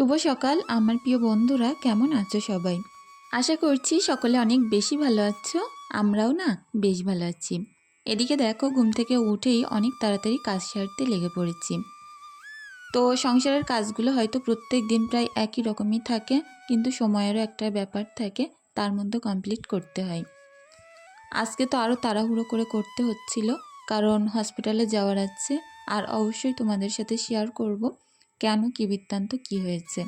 শুভ সকাল, আমার প্রিয় বন্ধুরা, কেমন আছো সবাই? আশা করছি সকলে অনেক বেশি ভালো আছো, আমরাও না বেশ ভালো আছি। এদিকে দেখো, ঘুম থেকে উঠেই অনেক তাড়াতাড়ি কাজ সারতে লেগে পড়েছি। তো সংসারের কাজগুলো হয়তো প্রত্যেক দিন প্রায় একই রকমই থাকে, কিন্তু সময়েরও একটা ব্যাপার থাকে, তার মধ্যে কমপ্লিট করতে হয়। আজকে তো আরও তাড়াহুড়ো করে করতে হচ্ছিল, কারণ হসপিটালে যাওয়ার আছে, আর অবশ্যই তোমাদের সাথে শেয়ার করব। কেন কী বৃত্তান্ত কী হয়েছে?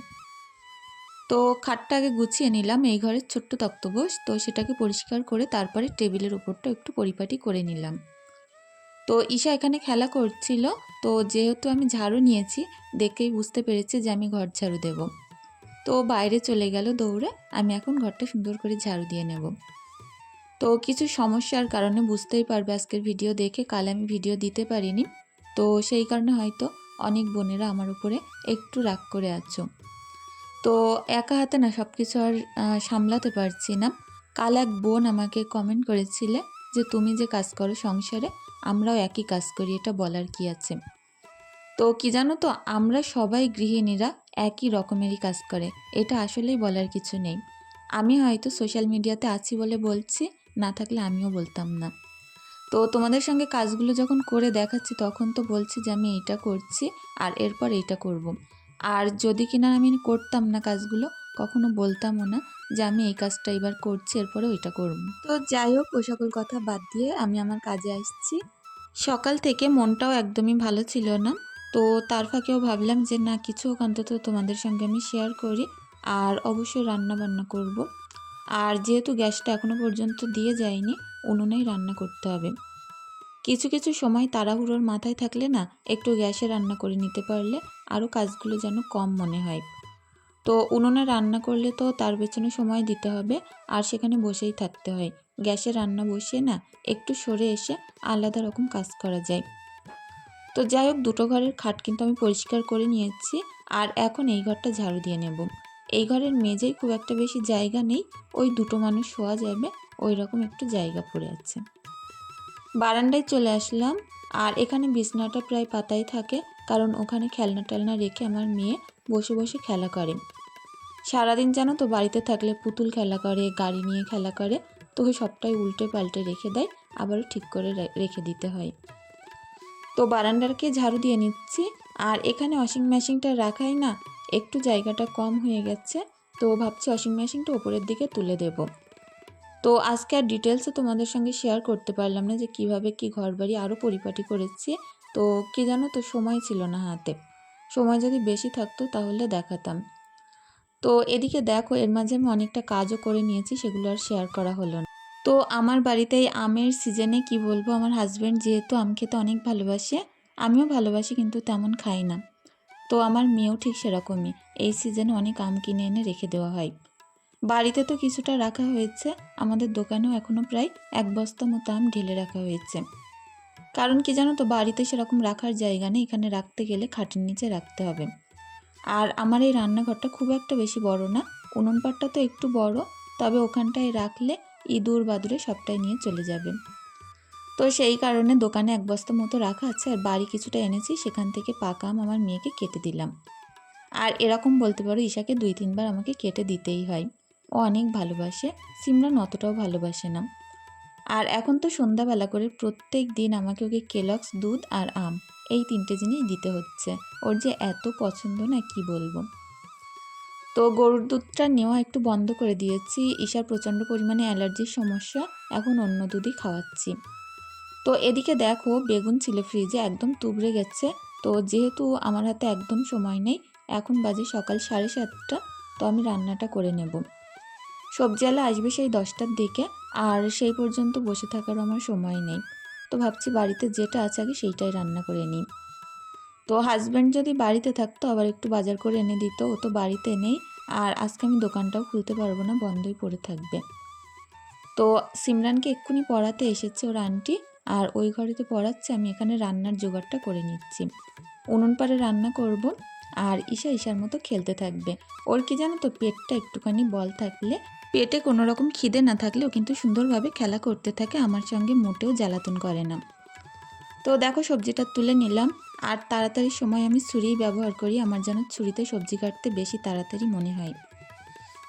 তো খাটটা আগে গুছিয়ে নিলাম, এই ঘরের ছোট্ট তক্তবোস তো সেটাকে পরিষ্কার করে তারপরে টেবিলের ওপরটা একটু পরিপাটি করে নিলাম। তো ঈশা এখানে খেলা করছিল। তো যেহেতু আমি ঝাড়ু নিয়েছি, দেখেই বুঝতে পেরেছে যে আমি ঘর ঝাড়ু দেব। তো বাইরে চলে গেল দৌড়ে, আমি এখন ঘরটা সুন্দর করে ঝাড়ু দিয়ে নেব। তো কিছু সমস্যার কারণে বুঝতেই পারবে আজকের ভিডিও দেখে, কাল আমি ভিডিও দিতে পারিনি। তো সেই কারণে হয়তো অনেক বোনেরা আমার উপরে একটু রাগ করে আছো। তো একা হাতে না সব কিছু আর সামলাতে পারছি না। কাল এক বোন আমাকে কমেন্ট করেছিলে যে, তুমি যে কাজ করো সংসারে, আমরাও একই কাজ করি, এটা বলার কি আছে? তো কি জানো তো, আমরা সবাই গৃহিণীরা একই রকমেরই কাজ করে, এটা আসলেই বলার কিছু নেই। আমি হয়তো সোশ্যাল মিডিয়াতে আছি বলে বলছি, না থাকলে আমিও বলতাম না। তো তোমাদের সঙ্গে কাজগুলো যখন করে দেখাচ্ছি, তখন তো বলছি যে আমি এইটা করছি আর এরপর এইটা করব। আর যদি কিনা আমি করতাম না কাজগুলো, কখনো বলতামও না যে আমি এই কাজটা এবার করছি এরপরে ওইটা করব তো যাই হোক, ওই সকল কথা বাদ দিয়ে আমি আমার কাজে আসছি সকাল থেকে মনটাও একদমই ভালো ছিল না তো তার ফাঁকেও ভাবলাম যে না, কিছু অন্তত তোমাদের সঙ্গে আমি শেয়ার করি আর অবশ্যই রান্না বান্না করব। আর যেহেতু গ্যাসটা এখনও পর্যন্ত দিয়ে যায়নি উনুনেই রান্না করতে হবে। কিছু কিছু সময় তাড়াহুড়োর মাথায় থাকলে না, একটু গ্যাসে রান্না করে নিতে পারলে আরও কাজগুলো যেন কম মনে হয়। তো উনুনে রান্না করলে তো তার পেছনে সময় দিতে হবে, আর সেখানে বসেই থাকতে হয়। গ্যাসে রান্না বসিয়ে না, একটু সরে এসে আলাদা রকম কাজ করা যায়। তো যাই হোক, দুটো ঘরের খাট কিন্তু আমি পরিষ্কার করে নিয়েছি, আর এখন এই ঘরটা ঝাড়ু দিয়ে নেব। এই ঘরের মেঝেই খুব একটা বেশি জায়গা নেই, ওই দুটো মানুষ শোয়া যাবে ওই রকম একটু জায়গা পড়ে আছে। বারান্দায় চলে আসলাম, আর এখানে বিছনাটা প্রায় পাতাই থাকে, কারণ ওখানে খেলনা টেলনা রেখে আমার মেয়ে বসে বসে খেলা করে। সারাদিন জানো তো বাড়িতে থাকলে পুতুল খেলা করে, গাড়ি নিয়ে খেলা করে তো সবটাই উল্টে পাল্টে রেখে দেয়, আবারও ঠিক করে রেখে দিতে হয়। তো বারান্দারকে ঝাড়ু দিয়ে নিচ্ছি, আর এখানে ওয়াশিং মেশিনটা রাখাই না, একটু জায়গাটা কম হয়ে গেছে, তো ভাবছি ওয়াশিং মেশিনটা ওপরের দিকে তুলে দেবো। তো আজকে আর ডিটেলসে তোমাদের সঙ্গে শেয়ার করতে পারলাম না যে কীভাবে কি ঘর বাড়ি আরও পরিপাটি করেছি। তো কি জানো তো, সময় ছিল না হাতে। সময় যদি বেশি থাকতো তাহলে দেখাতাম। তো এদিকে দেখো, এর মাঝে আমি অনেকটা কাজও করে নিয়েছি, সেগুলো আর শেয়ার করা হলো না। তো আমার বাড়িতে এই আমের সিজনে কি বলব, আমার হাজব্যান্ড যেহেতু আম খেতে অনেক ভালোবাসে, আমিও ভালোবাসি কিন্তু তেমন খাই না। তো আমার মেয়েও ঠিক সেরকমই। এই সিজনে অনেক আম কিনে এনে রেখে দেওয়া হয়। বাড়িতে তো কিছুটা রাখা হয়েছে। আমাদের দোকানেও এখনও প্রায় এক বস্তা মতো আম ঢেলে রাখা হয়েছে। কারণ কি জানো তো, বাড়িতে সেরকম রাখার জায়গা নেই। এখানে রাখতে গেলে খাটের নিচে রাখতে হবে। আর আমার এই রান্নাঘরটা খুব একটা বেশি বড় না। উনুন পাটটা তো একটু বড়। তবে ওখানটায় রাখলে ইঁদুর বাদুরে সবটাই নিয়ে চলে যাবে। তো সেই কারণে দোকানে এক বস্তা মতো রাখা আছে। আর বাড়ি কিছুটা এনেছি। সেখান থেকে পাকা আম আমার মেয়েকে কেটে দিলাম। আর এরকম বলতে পারো, ঈশাকে দুই তিনবার আমাকে কেটে দিতেই হয়। ও অনেক ভালোবাসে। সিমরান অতটাও ভালোবাসে না। আর এখন তো সন্ধ্যাবেলা করে প্রত্যেক দিন আমাকে ওকে কেলক্স দুধ আর আম এই তিনটে জিনিস দিতে হচ্ছে। ওর যে এত পছন্দ না কি বলব? তো গরুর দুধটা নেওয়া একটু বন্ধ করে দিয়েছি। ঈশার প্রচণ্ড পরিমাণে অ্যালার্জির সমস্যা। এখন অন্য দুধই খাওয়াচ্ছি। তো এদিকে দেখো, বেগুন ছিল ফ্রিজে একদম তুবড়ে গেছে। তো যেহেতু আমার হাতে একদম সময় নেই, এখন বাজে সকাল সাড়ে সাতটা, তো আমি রান্নাটা করে নেব। সবজিওয়ালা আসবে সেই দশটার দিকে, আর সেই পর্যন্ত বসে থাকার আমার সময় নেই। তো ভাবছি বাড়িতে যেটা আছে আগে সেইটাই রান্না করে নিই। তো হাজব্যান্ড যদি বাড়িতে থাকতো, আবার একটু বাজার করে এনে দিত, ও তো বাড়িতে নেই, আর আজকে আমি দোকানটাও খুলতে পারব না, বন্ধই পড়ে থাকবে। তো সিমরানকে এক্ষুনি পড়াতে এসেছে ওর আন্টি, আর ওই ঘরেতে পড়াচ্ছে, আমি এখানে রান্নার জোগাড়টা করে নিচ্ছি। উনুন পাড়ে রান্না করব, আর ঈশা ঈশার মতো খেলতে থাকবে। ওর কি জানো তো, পেটটা একটুখানি বল থাকলে পেটে কোনো রকম খিদে না থাকলেও কিন্তু সুন্দরভাবে খেলা করতে থাকে, আমার সঙ্গে মোটেও জ্বালাতন করে না। তো দেখো, সবজিটা তুলে নিলাম। আর তাড়াতাড়ি সময় আমি ছুরিই ব্যবহার করি, আমার যেন ছুরিতে সবজি কাটতে বেশি তাড়াতাড়ি মনে হয়।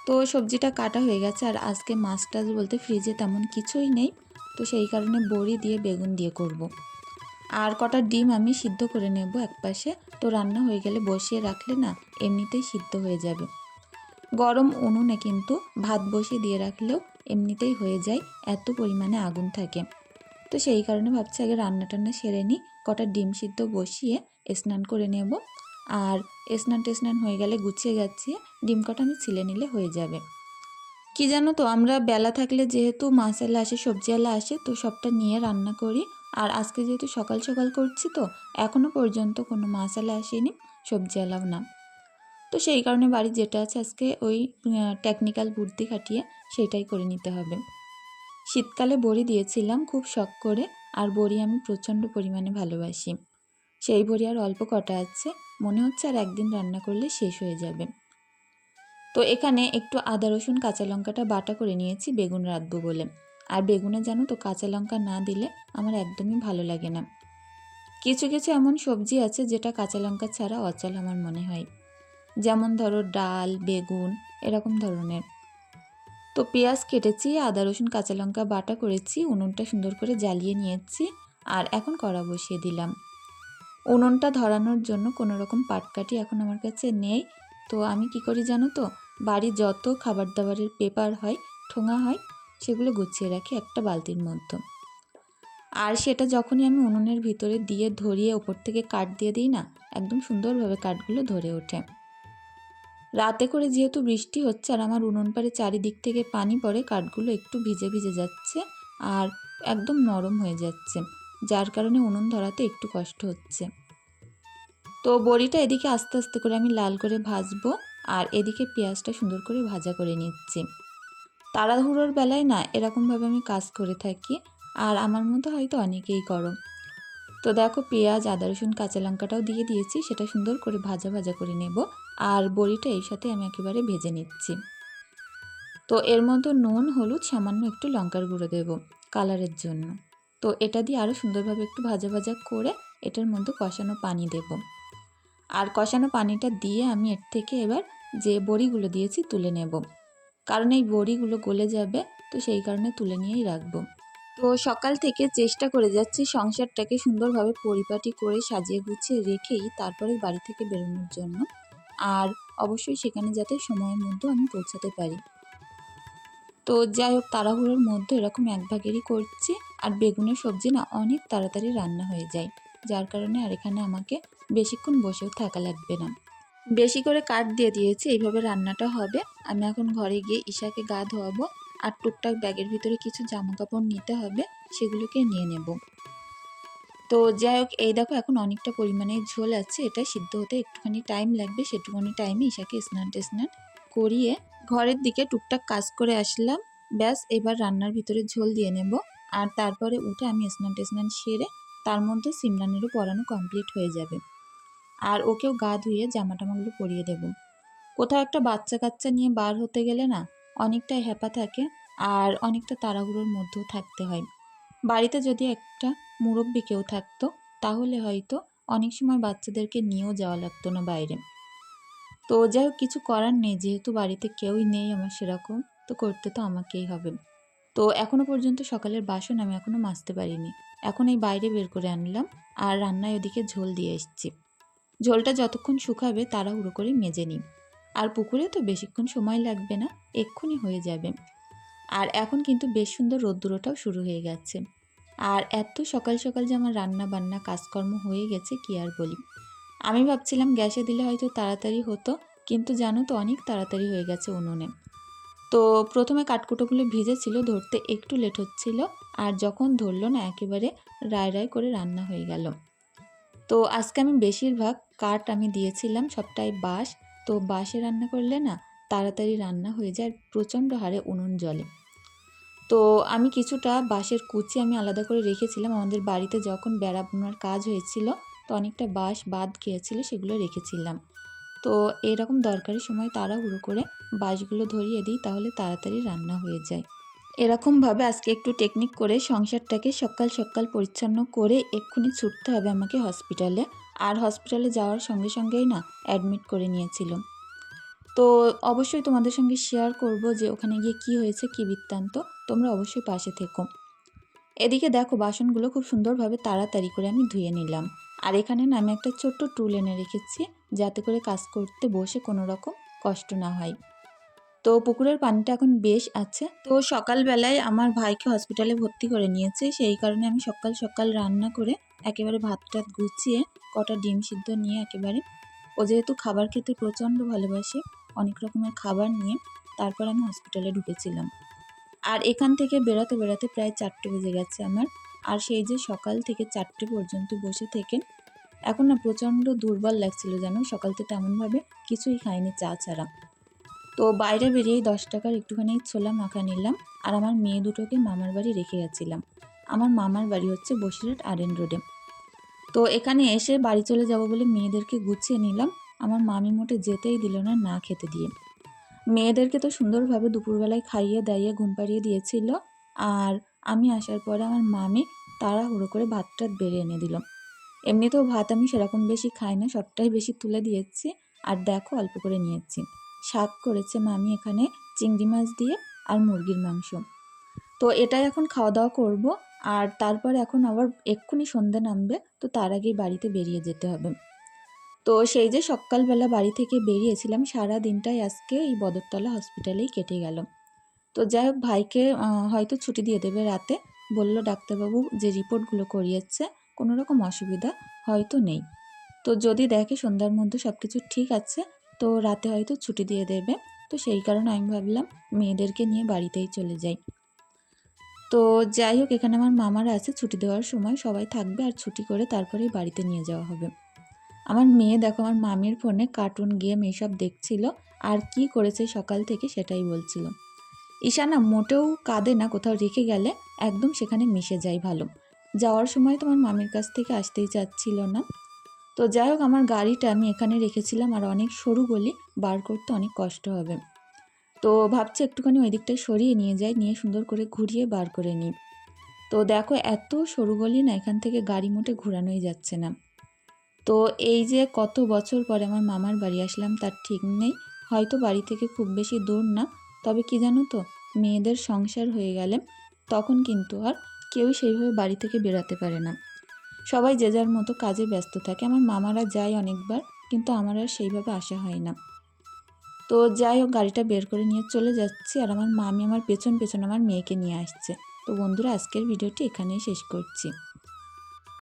তো সবজিটা কাটা হয়ে গেছে, আর আজকে মাছ টাছ বলতে ফ্রিজে তেমন কিছুই নেই। তো সেই কারণে বড়ি দিয়ে, বেগুন দিয়ে করব। আর কটা ডিম আমি সিদ্ধ করে নেব একপাশে। তো রান্না হয়ে গেলে বসিয়ে রাখলে না, এমনিতেই সিদ্ধ হয়ে যাবে। গরম উনুনে কিন্তু ভাত বসিয়ে দিয়ে রাখলেও এমনিতেই হয়ে যায়, এত পরিমাণে আগুন থাকে। তো সেই কারণে ভাবছি আগে রান্না টান্না সেরে নিই, কটা ডিম সিদ্ধ বসিয়ে স্নান করে নেব। আর স্নান টেস্নান হয়ে গেলে গুছিয়ে গাছিয়ে ডিম কটা আমি ছিলে নিলে হয়ে যাবে। কি জানো তো, আমরা বেলা থাকলে যেহেতু মাছালা আসে, সবজি সবজিওয়ালা আসে, তো সবটা নিয়ে রান্না করি। আর আজকে যেহেতু সকাল সকাল করছি তো এখনও পর্যন্ত কোনো মাছালা আসেনি, সবজি সবজিওয়ালাও না। তো সেই কারণে বাড়ি যেটা আছে আজকে ওই টেকনিক্যাল বুদ্ধি খাটিয়ে সেটাই করে নিতে হবে। শীতকালে বড়ি দিয়েছিলাম খুব শখ করে, আর বড়ি আমি প্রচণ্ড পরিমাণে ভালোবাসি। সেই বড়ি আর অল্প কটা আছে, মনে হচ্ছে আর একদিন রান্না করলে শেষ হয়ে যাবে। তো এখানে একটু আদা, রসুন, কাঁচা লঙ্কাটা বাটা করে নিয়েছি বেগুন রাঁধবো বলে। আর বেগুনে জানো তো কাঁচা লঙ্কা না দিলে আমার একদমই ভালো লাগে না। কিছু কিছু এমন সবজি আছে যেটা কাঁচা লঙ্কা ছাড়া অচল আমার মনে হয়। যেমন ধরো ডাল, বেগুন, এরকম ধরনের। তো পেঁয়াজ কেটেছি, আদা, রসুন, কাঁচা লঙ্কা বাটা করেছি, উনুনটা সুন্দর করে জ্বালিয়ে নিয়েছি আর এখন কড়া বসিয়ে দিলাম। উনুনটা ধরানোর জন্য কোনো রকম পাটকাঠি এখন আমার কাছে নেই। তো আমি কি করি জানো তো, বাড়ি যত খাবার দাবারের পেপার হয়, ঠোঙা হয়, সেগুলো গুছিয়ে রাখি একটা বালতির মধ্যে। আর সেটা যখনই আমি উনুনের ভিতরে দিয়ে ধরিয়ে ওপর থেকে কাঠ দিয়ে দিই না, একদম সুন্দরভাবে কাঠগুলো ধরে ওঠে। রাতে করে যেহেতু বৃষ্টি হচ্ছে আর আমার উনুন পাড়ে চারিদিক থেকে পানি পড়ে, কাঠগুলো একটু ভিজে ভিজে যাচ্ছে আর একদম নরম হয়ে যাচ্ছে, যার কারণে উনুন ধরাতে একটু কষ্ট হচ্ছে। তো বড়িটা এদিকে আস্তে আস্তে করে আমি লাল করে ভাজবো আর এদিকে পেঁয়াজটা সুন্দর করে ভাজা করে নিচ্ছি। তাড়াহুড়োর বেলায় না এরকমভাবে আমি কাজ করে থাকি আর আমার মতো হয়তো অনেকেই করো। তো দেখো পেঁয়াজ, আদা, রসুন, কাঁচা লঙ্কাটাও দিয়ে দিয়েছি, সেটা সুন্দর করে ভাজা ভাজা করে নেব। আর বড়িটা এই সাথে আমি একেবারে ভেজে নিচ্ছি। তো এর মধ্যে নুন, হলুদ, সামান্য একটু লঙ্কার গুঁড়ো দেব কালারের জন্য। তো এটা দিয়ে আরও সুন্দরভাবে একটু ভাজা ভাজা করে এটার মধ্যে কষানো পানি দেব। আর কষানো পানিটা দিয়ে আমি এর থেকে এবার যে বড়িগুলো দিয়েছি তুলে নেব। কারণ এই বড়িগুলো গলে যাবে, তো সেই কারণে তুলে নিয়েই রাখব। তো সকাল থেকে চেষ্টা করে যাচ্ছি সংসারটাকে সুন্দরভাবে পরিপাটি করে সাজিয়ে গুছিয়ে রেখেই তারপরে বাড়ি থেকে বেরোনোর জন্য। আর অবশ্যই সেখানে যাতে সময়ের মধ্যে আমি পৌঁছাতে পারি। তো যাই হোক, তাড়াহুড়োর মধ্যে এরকম এক ভাগেরই করছি। আর বেগুনের সবজি না অনেক তাড়াতাড়ি রান্না হয়ে যায়। যার কারণে আর এখানে আমাকে বেশিক্ষণ বসেও থাকা লাগবে না। বেশি করে কাঠ দিয়ে দিয়েছি, এইভাবে রান্নাটা হবে। আমি এখন ঘরে গিয়ে ঈশাকে গা ধোয়াবো। আর টুকটাক ব্যাগের ভিতরে কিছু জামা কাপড় নিতে হবে, সেগুলোকে নিয়ে নেব। তো যাই হোক, এই দেখো এখন অনেকটা পরিমাণে ঝোল আছে, এটা সিদ্ধ হতে একটুখানি টাইম লাগবে, সেটুকুনি টাইমে ঈশাকে স্নান টেস্নান করিয়ে ঘরের দিকে টুকটাক কাজ করে আসলাম। ব্যাস, এবার রান্নার ভিতরে ঝোল দিয়ে নেব। আর তারপরে উঠে আমি স্নান টেস্নান সেরে তার মধ্যে সিমরানেরও পরানো কমপ্লিট হয়ে যাবে। আর ওকেও গা ধুয়ে জামা টামাগুলো পরিয়ে দেব। কোথাও একটা বাচ্চা কাচ্চা নিয়ে বার হতে গেলে না, অনেকটাই হ্যাপা থাকে আর অনেকটা তাড়াহুড়োর মধ্যেও থাকতে হয়। বাড়িতে যদি একটা মুরব্বি কেউ থাকতো, তাহলে হয়তো অনেক সময় বাচ্চাদেরকে নিয়েও যাওয়া লাগতো না বাইরে। তো যাই হোক কিছু করার নেই, যেহেতু বাড়িতে কেউই নেই আমার সেরকম, তো করতে তো আমাকেই হবে। তো এখনও পর্যন্ত সকালের বাসন আমি এখনও মাজতে পারিনি। এখন এই বাইরে বের করে আনলাম আর রান্নায় ওদিকে ঝোল দিয়ে এসছি। ঝোলটা যতক্ষণ শুকাবে তাড়াহুড়ো করে মেজে নিই। আর পুকুরে তো বেশিক্ষণ সময় লাগবে না, এক্ষুনি হয়ে যাবে। আর এখন কিন্তু বেশ সুন্দর রোদ্দুরোটাও শুরু হয়ে গেছে। আর এত সকাল সকাল যে আমার রান্না বান্না কাজকর্ম হয়ে গেছে, কি আর বলি। আমি ভাবছিলাম গ্যাসে দিলে হয়তো তাড়াতাড়ি হতো, কিন্তু জানো তো অনেক তাড়াতাড়ি হয়ে গেছে উনুনে। তো প্রথমে কাঠকুটোগুলো ভিজেছিল, ধরতে একটু লেট হচ্ছিল, আর যখন ধরলো না, একেবারে রায় রায় করে রান্না হয়ে গেল। তো আজকে আমি বেশিরভাগ কাঠ আমি দিয়েছিলাম, সবটাই বাঁশ। তো বাঁশে রান্না করলে না, তাড়াতাড়ি রান্না হয়ে যায় প্রচণ্ড হারে উনুন জলে তো আমি কিছুটা বাঁশের কুচি আমি আলাদা করে রেখেছিলাম। আমাদের বাড়িতে যখন বেড়া বোনার কাজ হয়েছিল, তো অনেকটা বাঁশ বাদ গিয়েছিল, সেগুলো রেখেছিলাম। তো এরকম দরকারি সময় তাড়াহুড়ো করে বাঁশগুলো ধরিয়ে দিই, তাহলে তাড়াতাড়ি রান্না হয়ে যায়। এরকমভাবে আজকে একটু টেকনিক করে সংসারটাকে সকাল সকাল পরিচ্ছন্ন করে এক্ষুনি ছুটতে হবে আমাকে হসপিটালে। আর হসপিটালে যাওয়ার সঙ্গে সঙ্গেই না অ্যাডমিট করে নিয়েছিল তো অবশ্যই তোমাদের সঙ্গে শেয়ার করব যে ওখানে গিয়ে কি হয়েছে, কি বৃত্তান্ত। তোমরা অবশ্যই পাশে থেকো। এদিকে দেখো, বাসনগুলো খুব সুন্দরভাবে তাড়াতাড়ি করে আমি ধুয়ে নিলাম। আর এখানে না আমি একটা ছোট্ট টুল এনে রেখেছি, যাতে করে কাজ করতে বসে কোনো রকম কষ্ট না হয়। তো পুকুরের পানিটা এখন বেশ আছে। তো সকালবেলায় আমার ভাইকে হসপিটালে ভর্তি করে নিয়েছে, সেই কারণে আমি সকাল সকাল রান্না করে একেবারে ভাত টাত গুছিয়ে কটা ডিম সিদ্ধ নিয়ে একেবারে, ও যেহেতু খাবার খেতে প্রচণ্ড ভালোবাসে, অনেক রকমের খাবার নিয়ে, তারপর আমি হসপিটালে ঢুকেছিলাম। আর এখান থেকে বেরোতে বেরোতে প্রায় চারটে বেজে গেছে আমার। আর সেই যে সকাল থেকে চারটে পর্যন্ত বসে থেকে, এখন না প্রচণ্ড দুর্বল লাগছিল যেন সকাল থেকে তেমনভাবে কিছুই খাইনি চা ছাড়া। তো বাইরে বেরিয়েই দশ টাকার একটুখানি ছোলা মাখা নিলাম আর আমার মেয়ে দুটোকে মামার বাড়ি রেখে গেছিলাম। আমার মামার বাড়ি হচ্ছে বসিরহাট আরএন রোডে। তো এখানে এসে বাড়ি চলে যাব বলে মেয়েদেরকে গুছিয়ে নিলাম। আমার মামি মোটে যেতেই দিল না না খেতে দিয়ে। মেয়েদেরকে তো সুন্দরভাবে দুপুরবেলায় খাইয়ে, দাইয়ে, ঘুম পাড়িয়ে দিয়েছিল। আর আমি আসার পরে আমার মামি তাড়াহুড়ো করে ভাতটা বেড়ে এনে দিল। এমনিতেও ভাত আমি সেরকম বেশি খাই না, সবটাই বেশি তুলে দিয়েছি। আর দেখো, অল্প করে নিয়েছি। শাক করেছে মামি এখানে চিংড়ি মাছ দিয়ে আর মুরগির মাংস। তো এটাই এখন খাওয়া দাওয়া করব। আর তারপর এখন আবার এক্ষুনি সন্ধে নামবে, তো তার আগেই বাড়িতে বেরিয়ে যেতে হবে। তো সেই যে সকালবেলা বাড়ি থেকে বেরিয়েছিলাম, সারা দিনটাই আজকে এই বদরতলা হসপিটালেই কেটে গেল। তো যাই হোক, ভাইকে হয়তো ছুটি দিয়ে দেবে রাতে। বলল, ডাক্তারবাবু যে রিপোর্টগুলো করিয়েছে কোনো রকম অসুবিধা হয়তো নেই। তো যদি দেখে সন্ধ্যার মধ্যে সব কিছু ঠিক আছে, তো রাতে হয়তো ছুটি দিয়ে দেবে। তো সেই কারণে আমি ভাবলাম, মেয়েদেরকে নিয়ে বাড়িতেই চলে যাই। তো যাই হোক, এখানে আমার মামারা আছে, ছুটি দেওয়ার সময় সবাই থাকবে আর ছুটি করে তারপরেই বাড়িতে নিয়ে যাওয়া হবে। আমার মেয়ে দেখো, আমার মামির ফোনে কার্টুন গেম এইসব দেখছিল। আর কি করেছে সকাল থেকে সেটাই বলছিল। ঈশানা মোটেও কাঁদে না, কোথাও রেখে গেলে একদম সেখানে মিশে যায় ভালো যাওয়ার সময় তোমার মামির কাছ থেকে আসতেই চাচ্ছিল না। তো যাই হোক, আমার গাড়িটা আমি এখানে রেখেছিলাম আর অনেক সরু গলি, বার করতে অনেক কষ্ট হবে। তো ভাবছি একটুখানি ওই দিকটায় সরিয়ে নিয়ে যাই, নিয়ে সুন্দর করে ঘুরিয়ে বার করে নিই। তো দেখো, এত সরু গলি না, এখান থেকে গাড়ি মোটে ঘোরানোই যাচ্ছে না। তো এই যে কত বছর পরে আমার মামার বাড়ি আসলাম তার ঠিক নেই। হয়তো বাড়ি থেকে খুব বেশি দূর না। তবে কি জানো তো, মেয়েদের সংসার হয়ে গেলে তখন কিন্তু আর কেউ সেইভাবে বাড়ি থেকে বেরাতে পারে না। সবাই যে যার মতো কাজে ব্যস্ত থাকে। আমার মামারা যায় অনেকবার, কিন্তু আমার আর সেইভাবে আসা হয় না। তো যাই হোক, গাড়িটা বের করে নিয়ে চলে যাচ্ছি আর আমার মামি আমার পেছন পেছন আমার মেয়েকে নিয়ে আসছে। তো বন্ধুরা, আজকের ভিডিওটি এখানেই শেষ করছি।